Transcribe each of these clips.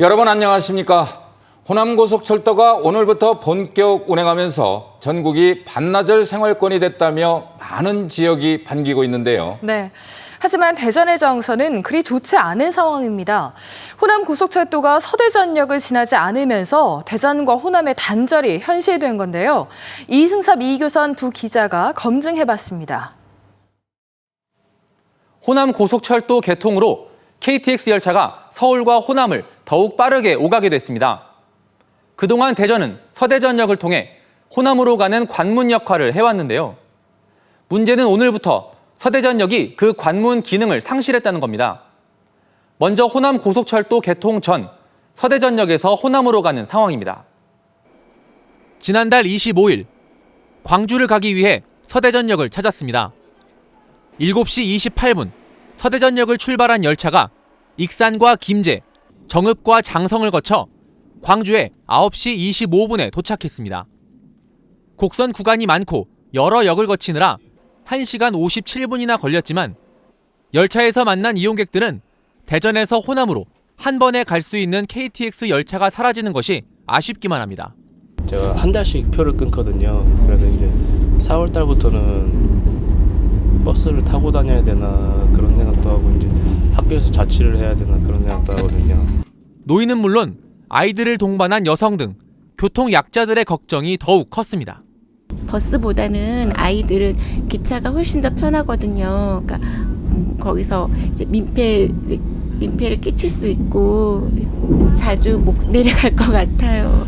여러분 안녕하십니까? 호남고속철도가 오늘부터 본격 운행하면서 전국이 반나절 생활권이 됐다며 많은 지역이 반기고 있는데요. 네. 하지만 대전의 정서는 그리 좋지 않은 상황입니다. 호남 고속철도가 서대전역을 지나지 않으면서 대전과 호남의 단절이 현실된 건데요. 이승섭, 이교선 두 기자가 검증해봤습니다. 호남 고속철도 개통으로 KTX 열차가 서울과 호남을 더욱 빠르게 오가게 됐습니다. 그동안 대전은 서대전역을 통해 호남으로 가는 관문 역할을 해왔는데요. 문제는 오늘부터 서대전역이 그 관문 기능을 상실했다는 겁니다. 먼저 호남 고속철도 개통 전 서대전역에서 호남으로 가는 상황입니다. 지난달 25일 광주를 가기 위해 서대전역을 찾았습니다. 7시 28분 서대전역을 출발한 열차가 익산과 김제, 정읍과 장성을 거쳐 광주에 9시 25분에 도착했습니다. 곡선 구간이 많고 여러 역을 거치느라 1시간 57분이나 걸렸지만 열차에서 만난 이용객들은 대전에서 호남으로 한 번에 갈 수 있는 KTX 열차가 사라지는 것이 아쉽기만 합니다. 제가 한 달씩 표를 끊거든요. 그래서 이제 4월 달부터는 버스를 타고 다녀야 되나 그런 생각도 하고 이제 학교에서 자취를 해야 되나 그런 생각도 하거든요. 노인은 물론 아이들을 동반한 여성 등 교통 약자들의 걱정이 더욱 컸습니다. 버스보다는 아이들은 기차가 훨씬 더 편하거든요. 그러니까 음, 거기서 이제 민폐 이제 민폐를 끼칠 수 있고 자주 못 내려갈 것 같아요.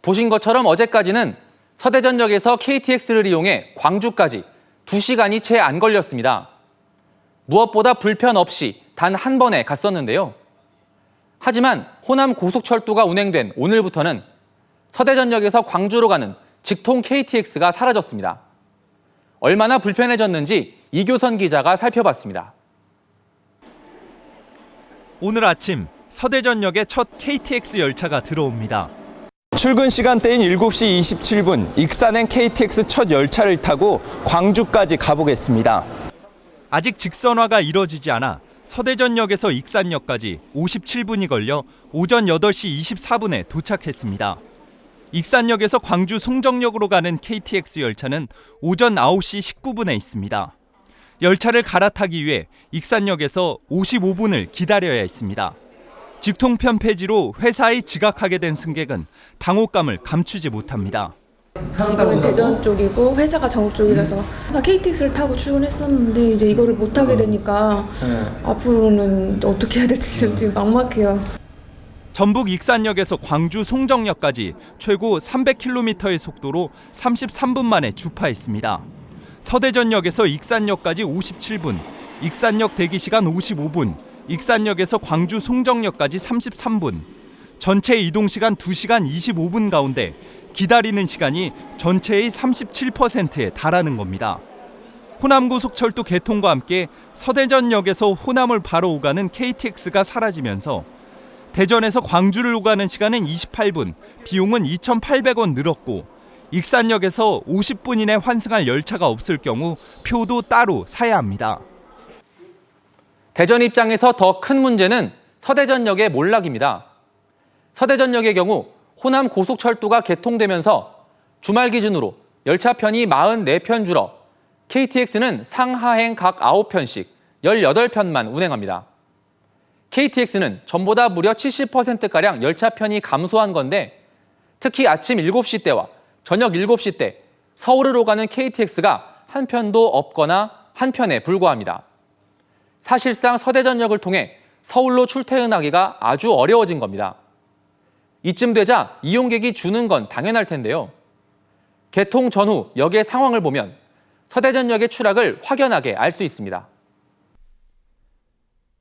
보신 것처럼 어제까지는 서대전역에서 KTX를 이용해 광주까지 2시간이 채 안 걸렸습니다. 무엇보다 불편 없이 단 한 번에 갔었는데요. 하지만 호남 고속철도가 운행된 오늘부터는 서대전역에서 광주로 가는 직통 KTX가 사라졌습니다. 얼마나 불편해졌는지 이교선 기자가 살펴봤습니다. 오늘 아침 서대전역에 첫 KTX 열차가 들어옵니다. 출근 시간대인 7시 27분 익산행 KTX 첫 열차를 타고 광주까지 가보겠습니다. 아직 직선화가 이뤄지지 않아 서대전역에서 익산역까지 57분이 걸려 오전 8시 24분에 도착했습니다. 익산역에서 광주 송정역으로 가는 KTX 열차는 오전 9시 19분에 있습니다. 열차를 갈아타기 위해 익산역에서 55분을 기다려야 했습니다. 직통편 폐지로 회사에 지각하게 된 승객은 당혹감을 감추지 못합니다. 집은 대전 쪽이고 회사가 정읍 쪽이라서 항상 KTX를 타고 출근했었는데 이제 이거를 못 타게 되니까 앞으로는 어떻게 해야 될지 지금 막막해요. 전북 익산역에서 광주 송정역까지 최고 300km의 속도로 33분 만에 주파했습니다. 서대전역에서 익산역까지 57분, 익산역 대기 시간 55분, 익산역에서 광주 송정역까지 33분. 전체 이동 시간 2시간 25분 가운데 기다리는 시간이 전체의 37%에 달하는 겁니다. 호남고속철도 개통과 함께 서대전역에서 호남을 바로 오가는 KTX가 사라지면서 대전에서 광주를 오가는 시간은 28분, 비용은 2,800원 늘었고 익산역에서 50분 이내 환승할 열차가 없을 경우 표도 따로 사야 합니다. 대전 입장에서 더 큰 문제는 서대전역의 몰락입니다. 서대전역의 경우 호남 고속철도가 개통되면서 주말 기준으로 열차 편이 44편 줄어 KTX는 상하행 각 9편씩 18편만 운행합니다. KTX는 전보다 무려 70%가량 열차 편이 감소한 건데 특히 아침 7시 때와 저녁 7시 때 서울으로 가는 KTX가 한 편도 없거나 한 편에 불과합니다. 사실상 서대전역을 통해 서울로 출퇴근하기가 아주 어려워진 겁니다. 이쯤 되자 이용객이 주는 건 당연할 텐데요. 개통 전후 역의 상황을 보면 서대전역의 추락을 확연하게 알 수 있습니다.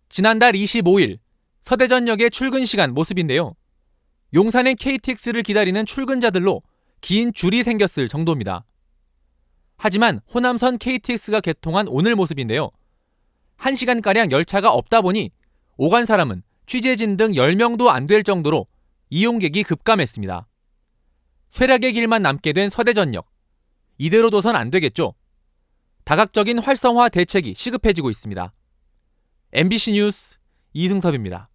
지난달 25일 서대전역의 출근 시간 모습인데요. 용산행 KTX를 기다리는 출근자들로 긴 줄이 생겼을 정도입니다. 하지만 호남선 KTX가 개통한 오늘 모습인데요. 1시간가량 열차가 없다 보니 오간 사람은 취재진 등 10명도 안 될 정도로 이용객이 급감했습니다. 쇠락의 길만 남게 된 서대전역. 이대로 둬선 안 되겠죠. 다각적인 활성화 대책이 시급해지고 있습니다. MBC 뉴스 이승섭입니다.